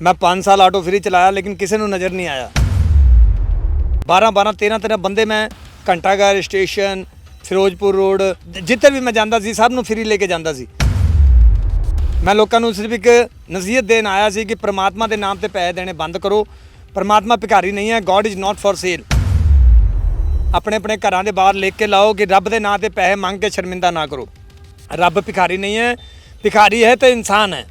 ਮੈਂ 5 ਸਾਲ auto free ਚਲਾਇਆ, ਲੇਕਿਨ ਕਿਸੇ ਨੂੰ ਨਜ਼ਰ ਨਹੀਂ ਆਇਆ। 12 12 13 13 ਬੰਦੇ ਮੈਂ ਘੰਟਾਘਰ ਸਟੇਸ਼ਨ ਫਿਰੋਜ਼ਪੁਰ ਰੋਡ ਜਿੱਥੇ ਵੀ ਮੈਂ ਜਾਂਦਾ ਸੀ, ਸਭ ਨੂੰ ਫ੍ਰੀ ਲੈ ਕੇ ਜਾਂਦਾ ਸੀ। ਮੈਂ ਲੋਕਾਂ ਨੂੰ ਸਿਰਫ ਇੱਕ ਨਸੀਹਤ ਦੇਣ ਆਇਆ ਸੀ ਕਿ ਪ੍ਰਮਾਤਮਾ ਦੇ ਨਾਮ ਤੇ ਪੈਸੇ ਦੇਣੇ ਬੰਦ ਕਰੋ। ਪ੍ਰਮਾਤਮਾ ਭਿਖਾਰੀ ਨਹੀਂ ਹੈ God is not for sale ਆਪਣੇ ਆਪਣੇ ਘਰਾਂ ਦੇ ਬਾਹਰ ਲਿਖ ਕੇ ਲਾਓ ਕਿ ਰੱਬ ਦੇ ਨਾਂ ਤੇ ਪੈਸੇ ਮੰਗ ਕੇ ਸ਼ਰਮਿੰਦਾ ਨਾ ਕਰੋ। ਰੱਬ ਭਿਖਾਰੀ ਨਹੀਂ ਹੈ, ਭਿਖਾਰੀ ਹੈ ਤਾਂ ਇਨਸਾਨ ਹੈ।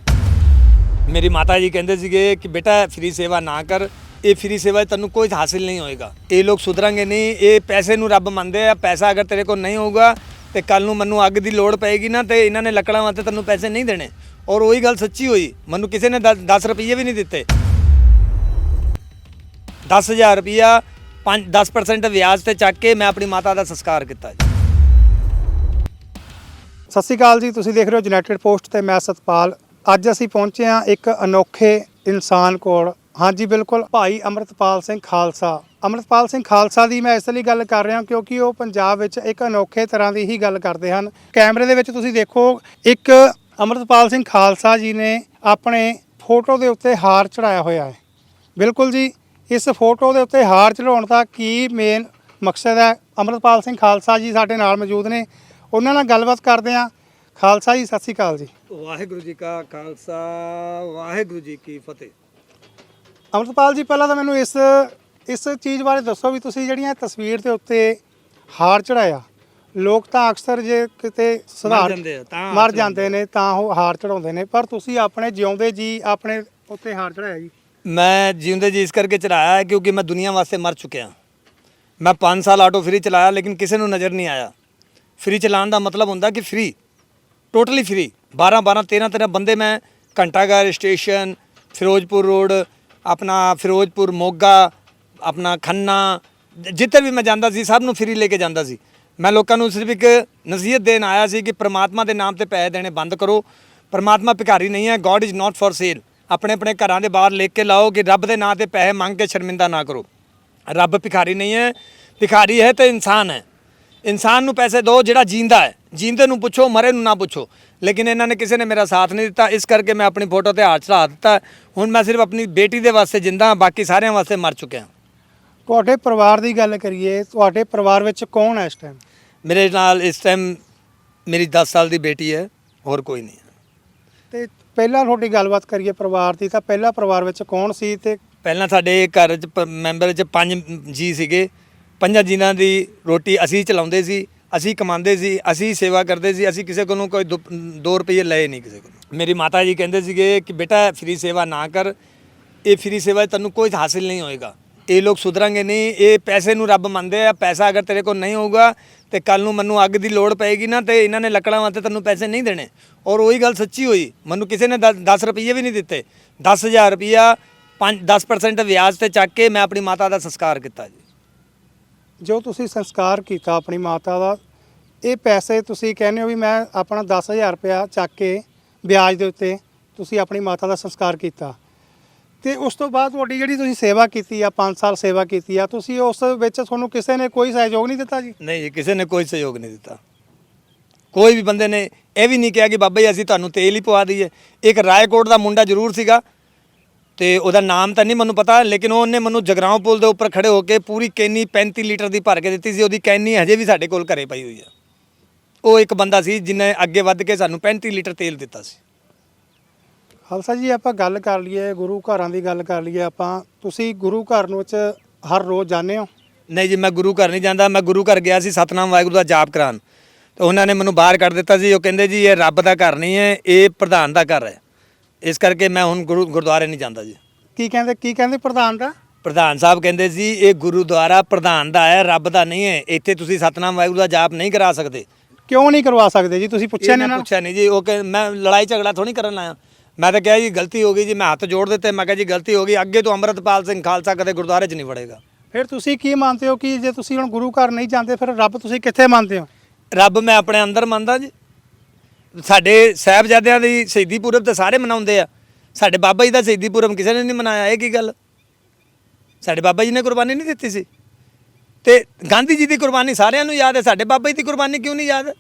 ਮੇਰੀ ਮਾਤਾ ਜੀ ਕਹਿੰਦੇ ਸੀਗੇ ਕਿ ਬੇਟਾ ਫ੍ਰੀ ਸੇਵਾ ਨਾ ਕਰ ਇਹ ਫ੍ਰੀ ਸੇਵਾ ਤੈਨੂੰ ਕੋਈ ਹਾਸਿਲ ਨਹੀਂ ਹੋਏਗਾ ਇਹ ਲੋਕ ਸੁਧਰਾਂਗੇ ਨਹੀਂ ਇਹ ਪੈਸੇ ਨੂੰ ਰੱਬ ਮੰਨਦੇ ਆ ਪੈਸਾ ਅਗਰ ਤੇਰੇ ਕੋਲ ਨਹੀਂ ਹੋਊਗਾ ਤੇ ਕੱਲ ਨੂੰ ਮੈਨੂੰ ਅੱਗ ਦੀ ਲੋੜ ਪਏਗੀ ਨਾ ਤੇ ਇਹਨਾਂ ਨੇ ਲੱਕੜਾਂ ਵਾਸਤੇ ਤੈਨੂੰ ਪੈਸੇ ਨਹੀਂ ਦੇਣੇ ਔਰ ਉਹੀ ਗੱਲ ਸੱਚੀ ਹੋਈ ਮੈਨੂੰ ਕਿਸੇ ਨੇ 10 ਰੁਪਏ ਵੀ ਨਹੀਂ ਦਿੱਤੇ 10000 ਰੁਪਿਆ 5 10% ਵਿਆਜ ਤੇ ਚੱਕ ਕੇ ਮੈਂ ਆਪਣੀ ਮਾਤਾ ਦਾ ਸੰਸਕਾਰ ਕੀਤਾ ਜੀ ਸਤਿ ਸ਼੍ਰੀ ਅਕਾਲ ਜੀ ਤੁਸੀਂ ਦੇਖ ਰਹੇ ਹੋ ਯੂਨਾਈਟਿਡ ਪੋਸਟ ਤੇ ਮੈਂ ਸਤਪਾਲ ਅੱਜ ਅਸੀਂ ਪਹੁੰਚੇ ਹਾਂ ਇੱਕ ਅਨੋਖੇ ਇਨਸਾਨ ਕੋਲ। ਹਾਂਜੀ, ਬਿਲਕੁਲ, ਭਾਈ ਅਮਰਤਪਾਲ ਸਿੰਘ ਖਾਲਸਾ। ਅਮਰਤਪਾਲ ਸਿੰਘ ਖਾਲਸਾ ਦੀ ਮੈਂ ਇਸ ਲਈ ਗੱਲ ਕਰ ਰਿਹਾ ਕਿਉਂਕਿ ਉਹ ਪੰਜਾਬ ਵਿੱਚ ਇੱਕ ਅਨੋਖੇ ਤਰ੍ਹਾਂ ਦੀ ਹੀ ਗੱਲ ਕਰਦੇ ਹਨ। ਕੈਮਰੇ ਦੇ ਵਿੱਚ ਤੁਸੀਂ ਦੇਖੋ, ਇੱਕ ਅਮਰਤਪਾਲ ਸਿੰਘ ਖਾਲਸਾ ਜੀ ਨੇ ਆਪਣੇ ਫੋਟੋ ਦੇ ਉੱਤੇ ਹਾਰ ਚੜਾਇਆ ਹੋਇਆ ਹੈ। ਬਿਲਕੁਲ ਜੀ, ਇਸ ਫੋਟੋ ਦੇ ਉੱਤੇ ਹਾਰ ਚੜਾਉਣ ਦਾ ਕੀ ਮੇਨ ਮਕਸਦ ਹੈ? ਅਮਰਤਪਾਲ ਸਿੰਘ ਖਾਲਸਾ ਜੀ ਸਾਡੇ ਨਾਲ ਮੌਜੂਦ ਨੇ। ਉਹਨਾਂ ਨਾਲ ਗੱਲਬਾਤ ਕਰਦੇ ਹਾਂ। ਖਾਲਸਾ ਜੀ ਸਤਿ ਸ਼੍ਰੀ ਅਕਾਲ ਜੀ। ਵਾਹਿਗੁਰੂ ਜੀ ਕਾ ਖਾਲਸਾ ਵਾਹਿਗੁਰੂ ਜੀ ਕੀ ਫਤਿਹ। ਅਮਰਤਪਾਲ ਜੀ ਪਹਿਲਾਂ ਤਾਂ ਮੈਨੂੰ ਇਸ ਇਸ ਚੀਜ਼ ਬਾਰੇ ਦੱਸੋ ਵੀ ਤੁਸੀਂ ਜਿਹੜੀਆਂ ਤਸਵੀਰ ਦੇ ਉੱਤੇ ਹਾਰ ਚੜਾਇਆ ਲੋਕ ਤਾਂ ਅਕਸਰ ਜੇ ਕਿਤੇ ਸੁਧਾਰ ਜਾਂਦੇ ਆ, ਤਾਂ ਮਰ ਜਾਂਦੇ ਨੇ ਤਾਂ ਉਹ ਹਾਰ ਚੜਾਉਂਦੇ ਨੇ ਪਰ ਤੁਸੀਂ ਆਪਣੇ ਜਿਉਂਦੇ ਜੀ ਆਪਣੇ ਉੱਤੇ ਹਾਰ ਚੜਾਇਆ ਜੀ। ਮੈਂ ਜਿਉਂਦੇ ਜੀ ਇਸ ਕਰਕੇ ਚਲਾਇਆ ਹੈ ਕਿਉਂਕਿ ਮੈਂ ਦੁਨੀਆ ਵਾਸਤੇ ਮਰ ਚੁੱਕਿਆ। ਮੈਂ 5 ਸਾਲ ਆਟੋ ਫ੍ਰੀ ਚਲਾਇਆ ਲੇਕਿਨ ਕਿਸੇ ਨੂੰ ਨਜ਼ਰ ਨਹੀਂ ਆਇਆ। ਫ੍ਰੀ ਚਲਾਉਣ ਦਾ ਮਤਲਬ ਹੁੰਦਾ ਕਿ ਫ੍ਰੀ। ਟੋਟਲੀ ਫ੍ਰੀ 12 12 13 13 ਬੰਦੇ ਮੈਂ ਘੰਟਾਘਰ ਸਟੇਸ਼ਨ ਫਿਰੋਜ਼ਪੁਰ ਰੋਡ ਆਪਣਾ ਫਿਰੋਜ਼ਪੁਰ ਮੋਗਾ ਆਪਣਾ ਖੰਨਾ ਜਿੱਥੇ ਵੀ ਮੈਂ ਜਾਂਦਾ ਸੀ ਸਭ ਨੂੰ ਫ੍ਰੀ ਲੈ ਕੇ ਜਾਂਦਾ ਸੀ ਮੈਂ ਲੋਕਾਂ ਨੂੰ ਸਿਰਫ ਇੱਕ ਨਸੀਹਤ ਦੇਣ ਆਇਆ ਸੀ ਕਿ ਪ੍ਰਮਾਤਮਾ ਦੇ ਨਾਮ ਤੇ ਪੈਸੇ ਦੇਣੇ ਬੰਦ ਕਰੋ ਪ੍ਰਮਾਤਮਾ ਭਿਖਾਰੀ ਨਹੀਂ ਹੈ God is not for sale ਆਪਣੇ ਆਪਣੇ ਘਰਾਂ ਦੇ ਬਾਹਰ ਲਿਖ ਕੇ ਲਾਓ ਕਿ ਰੱਬ ਦੇ ਨਾਂ ਤੇ ਪੈਸੇ ਮੰਗ ਕੇ ਸ਼ਰਮਿੰਦਾ ਨਾ ਕਰੋ ਰੱਬ ਭਿਖਾਰੀ ਨਹੀਂ ਹੈ ਭਿਖਾਰੀ ਹੈ ਤਾਂ ਇਨਸਾਨ ਹੈ ਇਨਸਾਨ ਨੂੰ ਪੈਸੇ ਦਿਓ ਜਿਹੜਾ ਜੀਂਦਾ ਹੈ ਜੀਂਦੇ ਨੂੰ ਪੁੱਛੋ ਮਰੇ ਨੂੰ ਨਾ ਪੁੱਛੋ। ਲੇਕਿਨ ਇਹਨਾਂ ਨੇ ਕਿਸੇ ਨੇ ਮੇਰਾ ਸਾਥ ਨਹੀਂ ਦਿੱਤਾ। ਇਸ ਕਰਕੇ ਮੈਂ ਆਪਣੀ ਫੋਟੋ ਤੇ ਹੱਥ ਚੜਾ ਦਿੱਤਾ। ਹੁਣ ਮੈਂ ਸਿਰਫ ਆਪਣੀ ਬੇਟੀ ਦੇ ਵਾਸਤੇ ਜਿੰਦਾ ਹਾਂ ਬਾਕੀ ਸਾਰਿਆਂ ਵਾਸਤੇ ਮਰ ਚੁੱਕਿਆ ਤੁਹਾਡੇ ਪਰਿਵਾਰ ਦੀ ਗੱਲ ਕਰੀਏ ਤੁਹਾਡੇ ਪਰਿਵਾਰ ਵਿੱਚ ਕੌਣ ਹੈ ਇਸ ਟਾਈਮ ਮੇਰੇ ਨਾਲ ਇਸ ਟਾਈਮ ਮੇਰੀ 10 ਸਾਲ ਦੀ ਬੇਟੀ ਹੈ ਹੋਰ ਕੋਈ ਨਹੀਂ ਹੈ। ਤੇ ਪਹਿਲਾਂ ਤੁਹਾਡੀ ਗੱਲਬਾਤ ਕਰੀਏ ਪਰਿਵਾਰ ਦੀ ਤਾਂ ਪਹਿਲਾਂ ਪਰਿਵਾਰ ਵਿੱਚ ਕੌਣ ਸੀ ਤੇ ਪਹਿਲਾਂ ਸਾਡੇ ਘਰ 'ਚ ਪ- ਮੈਂਬਰ 'ਚ ਪੰਜ ਜੀ ਸੀਗੇ। ਪੰਜਾਂ ਜਿਨ੍ਹਾਂ ਦੀ ਰੋਟੀ ਅਸੀਂ ਚਲਾਉਂਦੇ ਸੀ। ਅਸੀਂ ਕਮਾਉਂਦੇ ਸੀ, ਅਸੀਂ ਸੇਵਾ ਕਰਦੇ ਸੀ, ਅਸੀਂ ਕਿਸੇ ਕੋਲੋਂ ਕੋਈ 2 ਰੁਪਏ ਲਏ ਨਹੀਂ ਕਿਸੇ ਕੋਲੋਂ। ਮੇਰੀ ਮਾਤਾ ਜੀ ਕਹਿੰਦੇ ਸੀਗੇ ਕਿ ਬੇਟਾ ਫ੍ਰੀ ਸੇਵਾ ਨਾ ਕਰ, ਇਹ ਫ੍ਰੀ ਸੇਵਾ ਤੈਨੂੰ ਕੋਈ ਹਾਸਿਲ ਨਹੀਂ ਹੋਏਗਾ। ਇਹ ਲੋਕ ਸੁਧਰਾਂਗੇ ਨਹੀਂ, ਇਹ ਪੈਸੇ ਨੂੰ ਰੱਬ ਮੰਨਦੇ ਆ, ਪੈਸਾ ਅਗਰ ਤੇਰੇ ਕੋਲ ਨਹੀਂ ਹੋਊਗਾ, ਤੇ ਕੱਲ ਨੂੰ ਮੈਨੂੰ ਅੱਗ ਦੀ ਲੋੜ ਪਏਗੀ ਨਾ, ਤੇ ਇਹਨਾਂ ਨੇ ਲੱਕੜਾਂ ਵਾਸਤੇ ਤੈਨੂੰ ਪੈਸੇ ਨਹੀਂ ਦੇਣੇ। ਔਰ ਉਹੀ ਗੱਲ ਸੱਚੀ ਹੋਈ, ਮੈਨੂੰ ਕਿਸੇ ਨੇ 10 ਰੁਪਏ ਵੀ ਨਹੀਂ ਦਿੱਤੇ। 10000 ਰੁਪਿਆ 5 10% ਵਿਆਜ ਤੇ ਚੱਕ ਕੇ ਮੈਂ ਆਪਣੀ ਮਾਤਾ ਦਾ ਸੰਸਕਾਰ ਕੀਤਾ ਜੀ। ਜੋ ਤੁਸੀਂ ਸੰਸਕਾਰ ਕੀਤਾ ਆਪਣੀ ਮਾਤਾ ਦਾ, ਇਹ ਪੈਸੇ ਤੁਸੀਂ ਕਹਿੰਦੇ ਹੋ ਵੀ ਮੈਂ ਆਪਣਾ 10000 ਰੁਪਇਆ ਚੱਕ ਕੇ ਵਿਆਜ ਦੇ ਉੱਤੇ ਤੁਸੀਂ ਆਪਣੀ ਮਾਤਾ ਦਾ ਸੰਸਕਾਰ ਕੀਤਾ। ਤੇ ਉਸ ਤੋਂ ਬਾਅਦ ਤੁਹਾਡੀ ਜਿਹੜੀ ਤੁਸੀਂ ਸੇਵਾ ਕੀਤੀ ਆ 5 ਸਾਲ ਸੇਵਾ ਕੀਤੀ ਆ, ਤੁਸੀਂ ਉਸ ਵਿੱਚ ਤੁਹਾਨੂੰ ਕਿਸੇ ਨੇ ਕੋਈ ਸਹਿਯੋਗ ਨਹੀਂ ਦਿੱਤਾ ਜੀ? ਨਹੀਂ ਜੀ, ਕਿਸੇ ਨੇ ਕੋਈ ਸਹਿਯੋਗ ਨਹੀਂ ਦਿੱਤਾ। ਕੋਈ ਵੀ ਬੰਦੇ ਨੇ ਇਹ ਵੀ ਨਹੀਂ ਕਿਹਾ ਕਿ ਬਾਬਾ ਜੀ ਅਸੀਂ ਤੁਹਾਨੂੰ ਤੇਲ ਹੀ ਪਵਾ ਦਈਏ। ਇੱਕ ਰਾਏਕੋਟ ਦਾ ਮੁੰਡਾ ਜ਼ਰੂਰ ਸੀਗਾ ਤੇ ਉਹਦਾ ਨਾਮ ਤਾਂ ਨਹੀਂ ਮੈਨੂੰ ਪਤਾ ਲੇਕਿਨ ਉਹਨੇ ਮੈਨੂੰ ਜਗਰਾਉਂ ਪੁਲ ਦੇ ਉੱਪਰ ਖੜੇ ਹੋ ਕੇ ਪੂਰੀ ਕੈਨੀ 35 ਲੀਟਰ ਦੀ ਭਰ ਕੇ ਦਿੱਤੀ ਸੀ। ਉਹਦੀ ਕੈਨੀ ਹਜੇ ਵੀ ਸਾਡੇ ਕੋਲ ਘਰੇ ਪਈ ਹੋਈ ਆ। ਉਹ ਇੱਕ ਬੰਦਾ ਸੀ ਜਿਨੇ ਅੱਗੇ ਵੱਧ ਕੇ ਸਾਨੂੰ 35 ਲੀਟਰ ਤੇਲ ਦਿੱਤਾ ਸੀ। ਖਾਲਸਾ ਜੀ ਆਪਾਂ ਗੱਲ ਕਰ ਲਈਏ ਗੁਰੂ ਘਰਾਂ ਦੀ ਗੱਲ ਕਰ ਲਈਏ ਆਪਾਂ। ਤੁਸੀਂ ਗੁਰੂ ਘਰ ਨੂੰ ਵਿੱਚ ਹਰ ਰੋਜ਼ ਜਾਂਦੇ ਹੋ? ਨਹੀਂ ਜੀ ਮੈਂ ਗੁਰੂ ਘਰ ਨਹੀਂ ਜਾਂਦਾ। ਮੈਂ ਗੁਰੂ ਘਰ ਗਿਆ ਸੀ ਸਤਨਾਮ ਵਾਹਿਗੁਰੂ ਦਾ ਜਾਪ ਕਰਾਉਣ। ਤੇ ਉਹਨਾਂ ਨੇ ਮੈਨੂੰ ਬਾਹਰ ਕੱਢ ਦਿੱਤਾ ਸੀ। ਉਹ ਕਹਿੰਦੇ ਜੀ ਇਹ ਰੱਬ ਦਾ ਘਰ ਨਹੀਂ ਹੈ ਇਹ ਪ੍ਰਧਾਨ ਦਾ ਘਰ ਹੈ। ਇਸ ਕਰਕੇ ਮੈਂ ਹੁਣ ਗੁਰੂ ਗੁਰਦੁਆਰੇ ਨਹੀਂ ਜਾਂਦਾ ਜੀ। ਕੀ ਕਹਿੰਦੇ ਕੀ ਕਹਿੰਦੇ ਪ੍ਰਧਾਨ ਦਾ? ਪ੍ਰਧਾਨ ਸਾਹਿਬ ਕਹਿੰਦੇ ਸੀ ਇਹ ਗੁਰਦੁਆਰਾ ਪ੍ਰਧਾਨ ਦਾ ਹੈ ਰੱਬ ਦਾ ਨਹੀਂ ਹੈ। ਇੱਥੇ ਤੁਸੀਂ ਸਤਨਾਮ ਵਾਹਿਗੁਰੂ ਦਾ ਜਾਪ ਨਹੀਂ ਕਰਾ ਸਕਦੇ। ਕਿਉਂ ਨਹੀਂ ਕਰਵਾ ਸਕਦੇ ਜੀ? ਤੁਸੀਂ ਪੁੱਛਿਆ ਨਹੀਂ ਨੂੰ ਪੁੱਛਿਆ ਨਹੀਂ ਜੀ ਉਹ ਕਿ ਮੈਂ ਲੜਾਈ ਝਗੜਾ ਥੋੜੀ ਕਰਨ ਆਇਆ। ਮੈਂ ਤਾਂ ਕਿਹਾ ਜੀ ਗਲਤੀ ਹੋ ਗਈ ਜੀ ਮੈਂ ਹੱਥ ਜੋੜ ਦਿੱਤੇ ਮੈਂ ਕਿਹਾ ਜੀ ਗਲਤੀ ਹੋ ਗਈ। ਅੱਗੇ ਤੋਂ ਅੰਮ੍ਰਿਤਪਾਲ ਸਿੰਘ ਖਾਲਸਾ ਕਦੇ ਗੁਰਦੁਆਰੇ 'ਚ ਨਹੀਂ ਵੜੇਗਾ। ਫਿਰ ਤੁਸੀਂ ਕੀ ਮੰਨਦੇ ਹੋ ਕਿ ਜੇ ਤੁਸੀਂ ਹੁਣ ਗੁਰੂ ਘਰ ਨਹੀਂ ਜਾਂਦੇ ਫਿਰ ਰੱਬ ਤੁਸੀਂ ਕਿੱਥੇ ਮੰਨਦੇ ਹੋ? ਰੱਬ ਮੈਂ ਆਪਣੇ ਅੰਦਰ ਮੰਨਦਾ ਜੀ। ਸਾਡੇ ਸਾਹਿਬਜ਼ਾਦਿਆਂ ਦੀ ਸ਼ਹੀਦੀ ਪੁਰਬ ਤਾਂ ਸਾਰੇ ਮਨਾਉਂਦੇ ਆ। ਸਾਡੇ ਬਾਬਾ ਜੀ ਦਾ ਸ਼ਹੀਦੀ ਪੁਰਬ ਕਿਸੇ ਨੇ ਨਹੀਂ ਮਨਾਇਆ, ਇਹ ਕੀ ਗੱਲ? ਸਾਡੇ ਬਾਬਾ ਜੀ ਨੇ ਕੁਰਬਾਨੀ ਨਹੀਂ ਦਿੱਤੀ ਸੀ। ਤੇ ਗਾਂਧੀ ਜੀ ਦੀ ਕੁਰਬਾਨੀ ਸਾਰਿਆਂ ਨੂੰ ਯਾਦ ਹੈ, ਸਾਡੇ ਬਾਬਾ ਜੀ ਦੀ ਕੁਰਬਾਨੀ ਕਿਉਂ ਨਹੀਂ ਯਾਦ?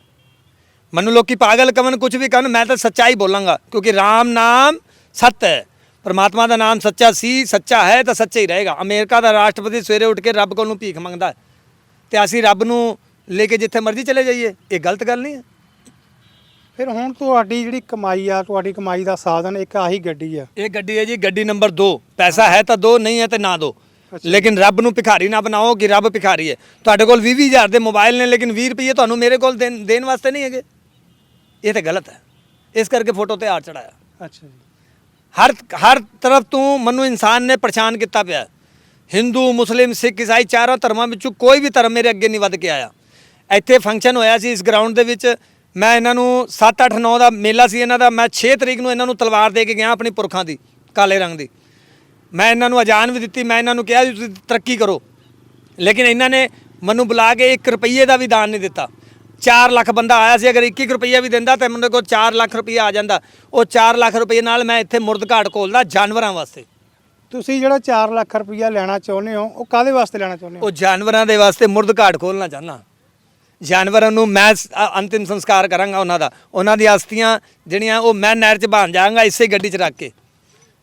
ਮੈਨੂੰ ਲੋਕੀ ਪਾਗਲ ਕਵਨ ਕੁਝ ਵੀ ਕਰਨ, ਮੈਂ ਤਾਂ ਸੱਚਾਈ ਬੋਲਾਂਗਾ, ਕਿਉਂਕਿ RAM ਨਾਮ ਸੱਤ ਹੈ। ਪਰਮਾਤਮਾ ਦਾ ਨਾਮ ਸੱਚਾ ਸੀ, ਸੱਚਾ ਹੈ ਤਾਂ ਸੱਚਾ ਹੀ ਰਹੇਗਾ। ਅਮਰੀਕਾ ਦਾ ਰਾਸ਼ਟਰਪਤੀ ਸਵੇਰੇ ਉੱਠ ਕੇ ਰੱਬ ਕੋਲ ਨੂੰ ਭੀਖ ਮੰਗਦਾ ਹੈ। ਤੇ ਅਸੀਂ ਰੱਬ ਨੂੰ ਲੈ ਕੇ ਜਿੱਥੇ ਮਰਜ਼ੀ ਚਲੇ ਜਾਈਏ, ਇਹ ਗਲਤ ਗੱਲ ਨਹੀਂ ਹੈ। ਫਿਰ ਹੁਣ ਤੁਹਾਡੀ ਜਿਹੜੀ ਕਮਾਈ ਆ ਤੁਹਾਡੀ ਕਮਾਈ ਦਾ ਸਾਧਨ ਇੱਕ ਆਹੀ ਗੱਡੀ ਆ। ਇਹ ਗੱਡੀ ਹੈ ਜੀ ਗੱਡੀ ਨੰਬਰ 2 ਪੈਸਾ ਹੈ ਤਾਂ ਦੋ ਨਹੀਂ ਹੈ ਤੇ ਨਾ ਦੋ। ਲੇਕਿਨ ਰੱਬ ਨੂੰ ਭਿਖਾਰੀ ਨਾ ਬਣਾਓ ਕਿ ਰੱਬ ਭਿਖਾਰੀ ਹੈ। ਤੁਹਾਡੇ ਕੋਲ 20 ਹਜ਼ਾਰ ਦੇ ਮੋਬਾਈਲ ਨੇ ਲੇਕਿਨ 20 ਰੁਪਏ ਤੁਹਾਨੂੰ ਮੇਰੇ ਕੋਲ ਦੇਣ ਵਾਸਤੇ ਨਹੀਂ ਹੈਗੇ। ਇਹ ਤਾਂ ਗਲਤ ਹੈ। ਇਸ ਕਰਕੇ ਫੋਟੋ ਤੇ ਆ ਚੜਾਇਆ ਅੱਛਾ ਜੀ। ਹਰ ਹਰ ਤਰਫ ਤੋਂ ਮੈਨੂੰ ਇਨਸਾਨ ਨੇ ਪਰੇਸ਼ਾਨ ਕੀਤਾ ਪਿਆ। ਹਿੰਦੂ ਮੁਸਲਿਮ ਸਿੱਖ ਈਸਾਈ ਚਾਰੋਂ ਧਰਮਾਂ ਵਿੱਚੋਂ ਕੋਈ ਵੀ ਧਰਮ ਮੇਰੇ ਅੱਗੇ ਨਹੀਂ ਵੱਧ ਕੇ ਆਇਆ। ਇੱਥੇ ਫੰਕਸ਼ਨ ਹੋਇਆ ਸੀ ਇਸ ਗਰਾਊਂਡ ਦੇ ਵਿੱਚ। ਮੈਂ ਇਹਨਾਂ ਨੂੰ 7 8 9 ਦਾ ਮੇਲਾ ਸੀ ਇਹਨਾਂ ਦਾ। ਮੈਂ 6 ਤਰੀਕ ਨੂੰ ਇਹਨਾਂ ਨੂੰ ਤਲਵਾਰ ਦੇ ਕੇ ਗਿਆ ਆਪਣੀ ਪੁਰਖਾਂ ਦੀ ਕਾਲੇ ਰੰਗ ਦੀ। ਮੈਂ ਇਹਨਾਂ ਨੂੰ ਅਜਾਨ ਵੀ ਦਿੱਤੀ ਮੈਂ ਇਹਨਾਂ ਨੂੰ ਕਿਹਾ ਤੁਸੀਂ ਤਰੱਕੀ ਕਰੋ। ਲੇਕਿਨ ਇਹਨਾਂ ਨੇ ਮੈਨੂੰ ਬੁਲਾ ਕੇ 1 ਰੁਪਈਏ ਦਾ ਵੀ ਦਾਨ ਨਹੀਂ ਦਿੱਤਾ। 4 ਲੱਖ ਬੰਦਾ ਆਇਆ ਸੀ ਅਗਰ 1 1 ਰੁਪਈਆ ਵੀ ਦਿੰਦਾ ਤਾਂ ਮੇਰੇ ਕੋਲ 4 ਲੱਖ ਰੁਪਈਆ ਆ ਜਾਂਦਾ। ਉਹ 4 ਲੱਖ ਰੁਪਈਏ ਨਾਲ ਮੈਂ ਇੱਥੇ ਮੁਰਦ ਘਾਟ ਖੋਲਦਾ ਜਾਨਵਰਾਂ ਵਾਸਤੇ। ਤੁਸੀਂ ਜਿਹੜਾ 4 ਲੱਖ ਰੁਪਈਆ ਲੈਣਾ ਚਾਹੁੰਦੇ ਹੋ ਉਹ ਕਾਦੇ ਵਾਸਤੇ ਲੈਣਾ ਚਾਹੁੰਦੇ ਹੋ? ਉਹ ਜਾਨਵਰਾਂ ਦੇ ਵਾਸਤੇ ਮੁਰਦ ਘਾਟ ਖੋਲਣਾ ਚਾਹੁੰਦਾ। ਜਾਨਵਰਾਂ ਨੂੰ ਮੈਂ ਸ- ਅ- ਅੰਤਿਮ ਸੰਸਕਾਰ ਕਰਾਂਗਾ ਉਹਨਾਂ ਦਾ। ਉਹਨਾਂ ਦੀ ਅਸਥੀਆਂ ਜਿਹੜੀਆਂ ਉਹ ਮੈਂ ਨਹਿਰ 'ਚ ਬਹਾਨ ਜਾਵਾਂਗਾ, ਇਸੇ ਗੱਡੀ 'ਚ ਰੱਖ ਕੇ।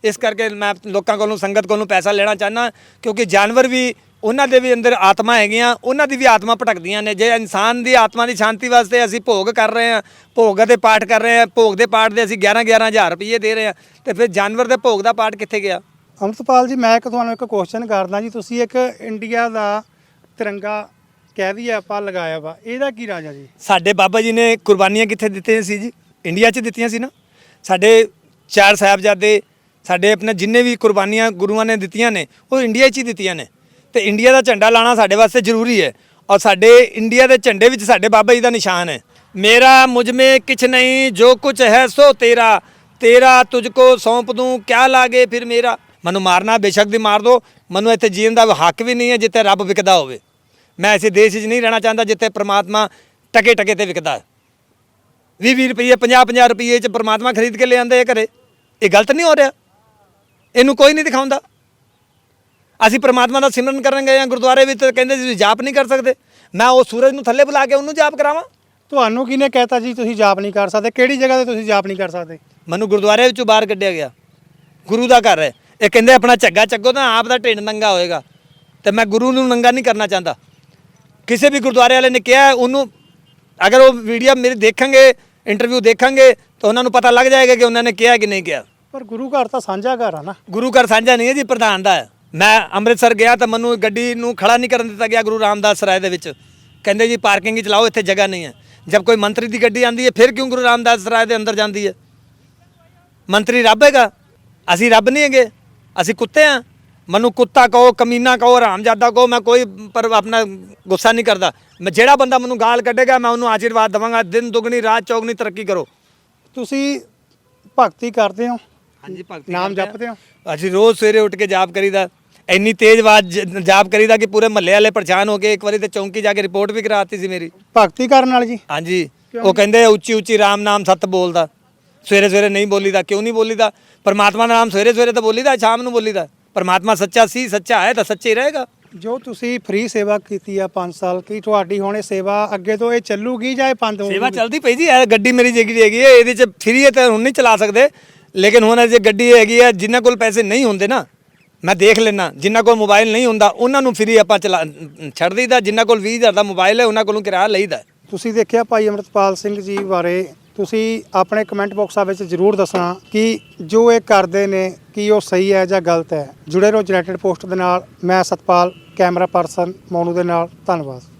ਇਸ ਕਰਕੇ ਮੈਂ ਲੋਕਾਂ ਕੋਲੋਂ, ਸੰਗਤ ਕੋਲੋਂ ਪੈਸਾ ਲੈਣਾ ਚਾਹੁੰਦਾ, ਕਿਉਂਕਿ ਜਾਨਵਰ ਵੀ ਉਹਨਾਂ ਦੇ ਵੀ ਅੰਦਰ ਆਤਮਾ ਹੈਗੀਆਂ, ਉਹਨਾਂ ਦੀ ਵੀ ਆਤਮਾ ਭਟਕਦੀਆਂ ਨੇ। ਜੇ ਇਨਸਾਨ ਦੀ ਆਤਮਾ ਦੀ ਸ਼ਾਂਤੀ ਵਾਸਤੇ ਅਸੀਂ ਭੋਗ ਕਰ ਰਹੇ ਹਾਂ, ਭੋਗ ਦੇ ਪਾਠ ਕਰ ਰਹੇ ਹਾਂ, ਭੋਗ ਦੇ ਪਾਠ ਦੇ ਅਸੀਂ 11 11000 ਰੁਪਏ ਦੇ ਰਹੇ ਹਾਂ, ਤੇ ਫਿਰ ਜਾਨਵਰ ਦੇ ਭੋਗ ਦਾ ਪਾਠ ਕਿੱਥੇ ਗਿਆ? ਅਮਰਤਪਾਲ ਜੀ, ਮੈਂ ਇੱਕ ਤੁਹਾਨੂੰ ਇੱਕ ਕੁਐਸਚਨ ਕਰਦਾ ਜੀ। ਤੁਸੀਂ ਇੱਕ ਇੰਡੀਆ ਦਾ ਤਿਰੰਗਾ ਕਹਿ ਦਈਏ ਆਪਾਂ ਲਗਾਇਆ ਵਾ। ਇਹਦਾ ਕੀ ਰਾਜਾ ਜੀ? ਸਾਡੇ ਬਾਬਾ ਜੀ ਨੇ ਕੁਰਬਾਨੀਆਂ ਕਿੱਥੇ ਦਿੱਤੀਆਂ ਸੀ ਜੀ? ਇੰਡੀਆ 'ਚ ਦਿੱਤੀਆਂ ਸੀ ਨਾ। ਸਾਡੇ ਚਾਰ ਸਾਹਿਬਜ਼ਾਦੇ, ਸਾਡੇ ਆਪਣੇ ਜਿੰਨੇ ਵੀ ਕੁਰਬਾਨੀਆਂ ਗੁਰੂਆਂ ਨੇ ਦਿੱਤੀਆਂ ਨੇ, ਉਹ ਇੰਡੀਆ 'ਚ ਹੀ ਦਿੱਤੀਆਂ ਨੇ। ਤੇ ਇੰਡੀਆ ਦਾ ਝੰਡਾ ਲਾਣਾ ਸਾਡੇ ਵਾਸਤੇ ਜ਼ਰੂਰੀ ਹੈ। ਔਰ ਸਾਡੇ ਇੰਡੀਆ ਦੇ ਝੰਡੇ ਵਿੱਚ ਸਾਡੇ ਬਾਬਾ ਜੀ ਦਾ ਨਿਸ਼ਾਨ ਹੈ। ਮੇਰਾ ਮੁਝ ਮੇ ਕਿਛ ਨਹੀਂ, ਜੋ ਕੁਛ ਹੈ ਸੋ ਤੇਰਾ। ਤੇਰਾ ਤੁਝ ਕੋ ਸੌਂਪ ਦੂੰ, ਕਿਆ ਲਾਗੇ ਫਿਰ ਮੇਰਾ। ਮੈਨੂੰ ਮਾਰਨਾ, ਬੇਸ਼ੱਕ ਦੀ ਮਾਰ ਦੋ। ਮੈਨੂੰ ਇੱਥੇ ਜੀਣ ਦਾ ਹੱਕ ਵੀ ਨਹੀਂ ਹੈ, ਜਿੱਥੇ ਰੱਬ ਵਿਕਦਾ ਹੋਵੇ। ਮੈਂ ਐਸੇ ਦੇਸ਼ 'ਚ ਨਹੀਂ ਰਹਿਣਾ ਚਾਹੁੰਦਾ ਜਿੱਥੇ ਪ੍ਰਮਾਤਮਾ ਟਕੇ ਟਕੇ ਤੇ ਵਿਕਦਾ ਹੈ। 20 20 ਰੁਪਏ 50 50 ਰੁਪਏ 'ਚ ਪ੍ਰਮਾਤਮਾ ਖਰੀਦ ਕੇ ਲੈ ਆਂਦੇ ਘਰੇ। ਇਹ ਗਲਤ ਨਹੀਂ ਹੋ ਰਿਹਾ। ਇਹਨੂੰ ਕੋਈ ਨਹੀਂ ਦਿਖਾਉਂਦਾ। ਅਸੀਂ ਪ੍ਰਮਾਤਮਾ ਦਾ ਸਿਮਰਨ ਕਰਨ ਗਏ ਆ ਗੁਰਦੁਆਰੇ ਵਿੱਚ ਤੇ ਕਹਿੰਦੇ ਤੁਸੀਂ ਜਾਪ ਨਹੀਂ ਕਰ ਸਕਦੇ। ਮੈਂ ਉਹ ਸੂਰਜ ਨੂੰ ਥੱਲੇ ਬੁਲਾ ਕੇ ਉਹਨੂੰ ਜਾਪ ਕਰਾਵਾਂ। ਤੁਹਾਨੂੰ ਕਿਹਨੇ ਕਹਿਤਾ ਜੀ ਤੁਸੀਂ ਜਾਪ ਨਹੀਂ ਕਰ ਸਕਦੇ? ਕਿਹੜੀ ਜਗ੍ਹਾ ਤੇ ਤੁਸੀਂ ਜਾਪ ਨਹੀਂ ਕਰ ਸਕਦੇ? ਮੈਨੂੰ ਗੁਰਦੁਆਰੇ ਵਿੱਚੋਂ ਬਾਹਰ ਕੱਢਿਆ ਗਿਆ। ਗੁਰੂ ਦਾ ਘਰ ਹੈ। ਇਹ ਕਹਿੰਦੇ ਆਪਣਾ ਝੱਗਾ ਚੱਗੋ ਤਾਂ ਆਪ ਦਾ ਢਿੱਡ ਨੰਗਾ ਹੋਏਗਾ। ਤੇ ਮੈਂ ਗੁਰੂ ਨੂੰ ਨੰਗਾ ਨਹੀਂ ਕਰਨਾ ਚਾਹੁੰਦਾ। ਕਿਸੇ ਵੀ ਗੁਰਦੁਆਰੇ ਵਾਲੇ ਨੇ ਕਿਹਾ ਉਹਨੂੰ ਅਗਰ ਉਹ ਵੀਡੀਓ ਮੇਰੇ ਦੇਖਣਗੇ ਇੰਟਰਵਿਊ ਦੇਖਣਗੇ ਤਾਂ ਉਹਨਾਂ ਨੂੰ ਪਤਾ ਲੱਗ ਜਾਏਗਾ ਕਿ ਉਹਨਾਂ ਨੇ ਕਿਹਾ ਕਿ ਨਹੀਂ ਕਿਹਾ। ਪਰ ਗੁਰੂ ਘਰ ਤਾਂ ਸਾਂਝਾ ਘਰ ਆ ਨਾ। ਗੁਰੂ ਘਰ ਸਾਂਝਾ ਨਹੀਂ ਹੈ ਜੀ ਪ੍ਰਧਾਨ ਦਾ। ਮੈਂ ਅੰਮ੍ਰਿਤਸਰ ਗਿਆ ਤਾਂ ਮੈਨੂੰ ਗੱਡੀ ਨੂੰ ਖੜਾ ਨਹੀਂ ਕਰਨ ਦਿੱਤਾ ਗਿਆ ਗੁਰੂ ਰਾਮਦਾਸ ਸਰਾਏ ਦੇ ਵਿੱਚ। ਕਹਿੰਦੇ ਜੀ ਪਾਰਕਿੰਗ ਹੀ ਚਲਾਓ ਇੱਥੇ ਜਗ੍ਹਾ ਨਹੀਂ ਹੈ। ਜਦ ਕੋਈ ਮੰਤਰੀ ਦੀ ਗੱਡੀ ਆਂਦੀ ਹੈ ਫਿਰ ਕਿਉਂ ਗੁਰੂ ਰਾਮਦਾਸ ਸਰਾਏ ਦੇ ਅੰਦਰ ਜਾਂਦੀ ਹੈ? ਮੰਤਰੀ ਰੱਬ ਹੈਗਾ। ਅਸੀਂ ਰੱਬ ਨਹੀਂ ਹੈਗੇ। ਅਸੀਂ ਕੁੱਤੇ ਆ ਮੈਨੂੰ ਕੁੱਤਾ ਕਹੋ ਕਮੀਨਾ ਕਹੋ ਹਰਾਮਜ਼ਾਦਾ ਕਹੋ ਮੈਂ ਕੋਈ ਪਰ ਆਪਣਾ ਗੁੱਸਾ ਨਹੀਂ ਕਰਦਾ। ਮੈਂ ਜਿਹੜਾ ਬੰਦਾ ਮੈਨੂੰ ਗਾਲ ਕੱਢੇਗਾ ਮੈਂ ਉਹਨੂੰ ਆਸ਼ੀਰਵਾਦ ਦਵਾਂਗਾ। ਦਿਨ ਦੁਗਣੀ ਰਾਤ ਚੌਗਣੀ ਤਰੱਕੀ ਕਰੋ। ਤੁਸੀਂ ਭਗਤੀ ਕਰਦੇ ਹੋ? ਹਾਂਜੀ ਭਗਤੀ ਨਾਮ। ਜਪਦੇ ਹੋ? ਅਸੀਂ ਰੋਜ਼ ਸਵੇਰੇ ਉੱਠ ਕੇ ਜਾਪ ਕਰੀਦਾ। ਇੰਨੀ ਤੇਜ਼ ਆਵਾਜ਼ ਜਾਪ ਕਰੀਦਾ ਕਿ ਪੂਰੇ ਮਹੱਲੇ ਵਾਲੇ ਪਰੇਸ਼ਾਨ ਹੋ ਗਏ ਇੱਕ ਵਾਰੀ ਤੇ ਚੌਂਕੀ ਜਾ ਕੇ ਰਿਪੋਰਟ ਵੀ ਕਰਾਤੀ ਸੀ ਮੇਰੀ। ਭਗਤੀ ਕਰਨ ਨਾਲ ਜੀ? ਹਾਂਜੀ। ਉਹ ਕਹਿੰਦੇ ਉੱਚੀ ਉੱਚੀ ਰਾਮ ਨਾਮ ਸਤ ਬੋਲਦਾ। ਸਵੇਰੇ ਸਵੇਰੇ ਨਹੀਂ ਬੋਲੀਦਾ। ਕਿਉਂ ਨਹੀਂ ਬੋਲੀਦਾ? ਪਰਮਾਤਮਾ ਦਾ ਨਾਮ ਸਵੇਰੇ ਸਵੇਰੇ ਤਾਂ ਬੋਲੀਦਾ ਸ਼ਾਮ ਨੂੰ ਬੋਲੀਦਾ। ਪਰਮਾਤਮਾ ਸੱਚਾ ਸੀ ਸੱਚਾ ਹੈ ਤਾਂ ਸੱਚਾ ਰਹੇਗਾ। ਜੋ ਤੁਸੀਂ ਫ੍ਰੀ ਸੇਵਾ ਕੀਤੀ ਆ 5 ਸਾਲ ਕੀ ਤੁਹਾਡੀ ਹੁਣ ਇਹ ਸੇਵਾ ਅੱਗੇ ਤੋਂ ਇਹ ਚੱਲੂਗੀ ਜਾਂ ਇਹ ਬੰਦ ਹੋਊਗੀ? ਸੇਵਾ ਚੱਲਦੀ ਪਈ ਜੀ ਇਹ ਗੱਡੀ ਮੇਰੀ ਜਿਹੜੀ ਹੈਗੀ ਹੈ ਇਹਦੇ ਚ ਫ੍ਰੀ ਹੈ ਤਾਂ ਹੁਣ ਨਹੀਂ ਚਲਾ ਸਕਦੇ। ਲੇਕਿਨ ਹੁਣ ਜੇ ਗੱਡੀ ਹੈਗੀ ਹੈ ਜਿਨ੍ਹਾਂ ਕੋਲ ਪੈਸੇ ਨਹੀਂ ਹੁੰਦੇ ਨਾ ਮੈਂ ਦੇਖ ਲੈਣਾ ਜਿਨ੍ਹਾਂ ਕੋਲ ਮੋਬਾਈਲ ਨਹੀਂ ਹੁੰਦਾ ਉਹਨਾਂ ਨੂੰ ਫ੍ਰੀ ਆਪਾਂ ਚਲਾ ਛੱਡ ਦਈਦਾ ਜਿਨ੍ਹਾਂ ਕੋਲ 20000 ਦਾ ਮੋਬਾਈਲ ਹੈ ਉਹਨਾਂ ਕੋਲੋਂ ਕਿਰਾਇਆ ਲਈਦਾ। ਤੁਸੀਂ ਦੇਖਿਆ ਭਾਈ ਅਮਰਤਪਾਲ ਸਿੰਘ ਜੀ ਬਾਰੇ ਤੁਸੀਂ ਆਪਣੇ ਕਮੈਂਟ ਬਾਕਸਾਂ ਵਿੱਚ ਜਰੂਰ ਦੱਸਣਾ ਕਿ ਜੋ ਇਹ ਕਰਦੇ ਨੇ, ਕਿ ਉਹ ਸਹੀ ਹੈ ਜਾਂ ਗਲਤ ਹੈ। ਜੁੜੇ ਰਹੋ ਜਨਰੇਟਡ ਪੋਸਟ ਦੇ ਨਾਲ, ਮੈਂ ਸਤਪਾਲ, ਕੈਮਰਾ ਪਰਸਨ ਮੋਨੂ ਦੇ ਨਾਲ, ਧੰਨਵਾਦ।